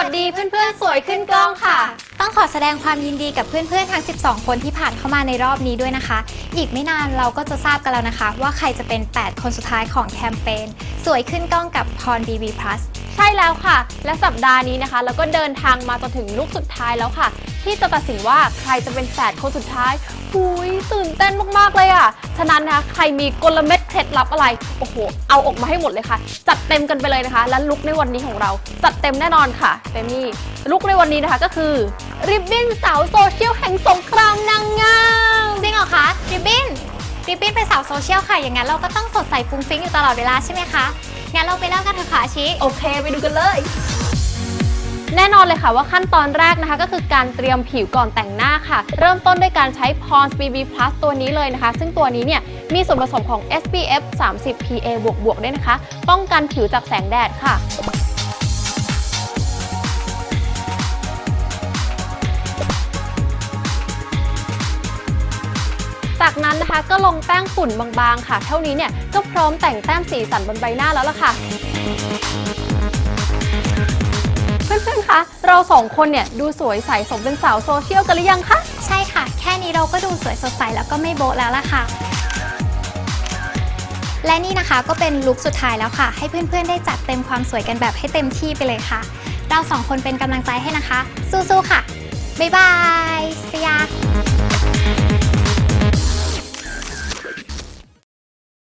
วัสดีเพื่อนๆ สวยขึ้นกล้องค่ะ ต้องขอแสดงความยินดีกับเพื่อนๆ ทั้ง 12 คนที่ผ่านเข้ามาในรอบนี้ด้วยนะคะ อีกไม่นานเราก็จะทราบกันแล้วนะคะ ว่าใครจะเป็น 8 คนสุดท้ายของแคมเปญสวยขึ้นกล้องกับพร BB Plus ใช่แล้วค่ะ และสัปดาห์นี้นะคะแล้วก็เดินทางมาจนถึงลูกสุดท้ายแล้วค่ะ ที่จะตัดสินว่าใครจะเป็นแปดคนสุดท้ายหุยตื่นเต้นมากๆเลยอะ ฉะนั้นนะคะใครมีกลเม็ดเคล็ดลับอะไร โอ้โห เอาออกมาให้หมดเลยค่ะ จัดเต็มกันไปเลยนะคะ และลุคในวันนี้ของเรา จัดเต็มแน่นอนค่ะเตมี่ลุคในวันนี้นะคะก็คือริบบิ้นสาวโซเชียลแห่งสงครามนางงามจริงเหรอคะริบบิ้นริบบิ้นเป็นสาวโซเชียลค่ะอย่างนั้นเราก็ต้องสดใสฟุ้งฟิ้งอยู่ตลอดเวลาใช่ไหมคะ งั้นเราไปเริ่มกันเถอะค่ะอาชิ โอเค ไปดูกันเลย แน่นอนเลยค่ะว่าขั้นตอนแรกนะคะ ก็คือการเตรียมผิวก่อนแต่งหน้าค่ะ เริ่มต้นด้วยการใช้ Pond's BB Plus ตัวนี้เลยนะคะ ซึ่งตัวนี้เนี่ยมีส่วนผสมของ SPF 30 PA บวกบวกๆด้วยนะคะ ป้องกันผิวจากแสงแดดค่ะ จากนั้นนะคะก็ลงแป้งฝุ่นบางๆค่ะ เท่านี้เนี่ยก็พร้อมแต่งแต้มสีสันบนใบหน้าแล้วล่ะค่ะเพื่อนๆคะเราสองคนเนี่ยดูสวยใสสมเป็นสาวโซเชียลกันหรือยังคะใช่ค่ะ แค่นี้เราก็ดูสวยสดใสแล้วก็ไม่โบะแล้วล่ะค่ะ และนี่นะคะก็เป็นลุคสุดท้ายแล้วค่ะ ให้เพื่อนๆได้จัดเต็มความสวยกันแบบให้เต็มที่ไปเลยค่ะ เราสองคนเป็นกำลังใจให้นะคะ สู้ๆค่ะ บ๊ายบายสยา